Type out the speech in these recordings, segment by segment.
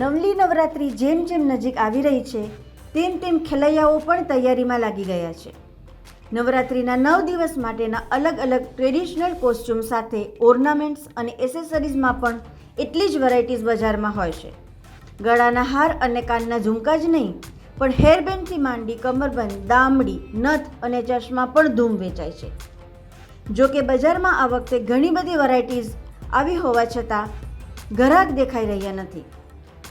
નવલી નવરાત્રિ જેમ જેમ નજીક આવી રહી છે, તેમ તેમ ખેલૈયાઓ પણ તૈયારીમાં લાગી ગયા છે. નવરાત્રિના નવ દિવસ માટેના અલગ અલગ ટ્રેડિશનલ કોસ્ચ્યુમ સાથે ઓર્નામેન્ટ્સ અને એસેસરીઝમાં પણ એટલી જ વેરાયટીઝ બજારમાં હોય છે. ગળાના હાર અને કાનના ઝુમકા જ નહીં, પણ હેરબેન્ડથી માંડી કમરબંધ, દામડી, નથ અને ચશ્મા પણ ધૂમ વેચાય છે. જો કે બજારમાં આ વખતે ઘણી બધી વેરાયટીઝ આવી હોવા છતાં ઘરાક દેખાઈ રહ્યા નથી.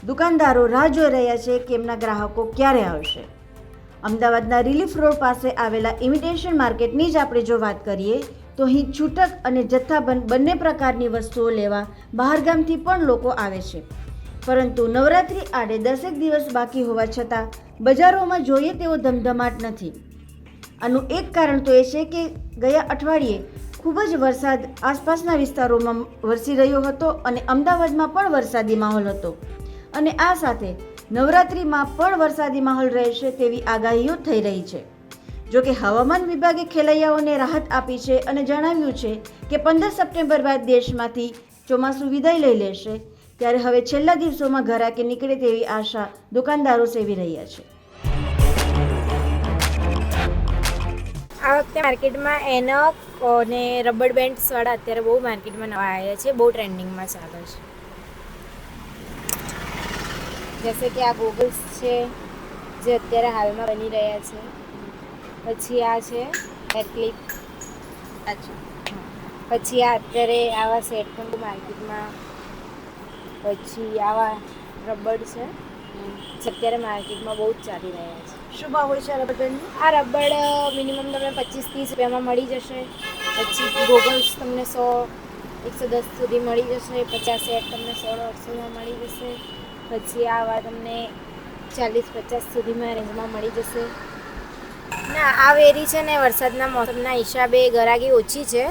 દુકાનદારો રાહ જોઈ રહ્યા છે કે એમના ગ્રાહકો ક્યારે આવશે. અમદાવાદના રિલીફ રોડ પાસે આવેલા ઇમિટેશન માર્કેટની જ આપણે જો વાત કરીએ, તો અહીં છૂટક અને જથ્થાબંધ બંને પ્રકારની વસ્તુઓ લેવા બહારગામથી પણ લોકો આવે છે. પરંતુ નવરાત્રિ આડે દસેક દિવસ બાકી હોવા છતાં, બજારોમાં જોઈએ તેવો ધમધમાટ નથી. આનું એક કારણ તો એ છે કે ગયા અઠવાડિયે ખૂબ જ વરસાદ આસપાસના વિસ્તારોમાં વરસી રહ્યો હતો અને અમદાવાદમાં પણ વરસાદી માહોલ હતો. અને આ સાથે નવરાત્રિમાં પણ વરસાદી માહોલ રહેશે તેવી આગાહીઓ થઈ રહી છે. જો કે હવામાન વિભાગે ખેલૈયાઓને રાહત આપી છે અને જણાવ્યું છે કે પંદર સપ્ટેમ્બર બાદ દેશમાંથી ચોમાસું વિદાય લઈ લેશે, ત્યારે હવે છેલ્લા દિવસોમાં ઘરાકે નીકળે તેવી આશા દુકાનદારો સેવી રહ્યા છે. આ વખતે માર્કેટમાં એનક અને રબર બેન્ડ્સવાળા અત્યારે બહુ માર્કેટમાં નવા આવ્યા છે, બહુ ટ્રેન્ડિંગમાં ચાલે છે. જૈસે કે આ ગોગલ્સ છે જે અત્યારે હાલમાં બની રહ્યા છે. પછી આ છે હેર ક્લિપ પછી આ અત્યારે આવા સેટ પણ માર્કેટમાં. પછી આવા રબડ છે જે અત્યારે માર્કેટમાં બહુ જ ચાલી રહ્યા છે. શું ભાવ હોય છે રબર બેન્ડની આ રબડ મિનિમમ તમને પચીસ ત્રીસ રૂપિયામાં મળી જશે. પછી ગોગલ્સ તમને સો એકસો દસ સુધી મળી જશે, પચાસ સેટ તમને સોળ દોઢસોમાં મળી જશે. પછી આવા તમને ચાલીસ પચાસ સુધીમાં રેન્જમાં મળી જશે. ના, આ વેરી છે ને વરસાદના મોસમના હિસાબે ગરાગી ઓછી છે.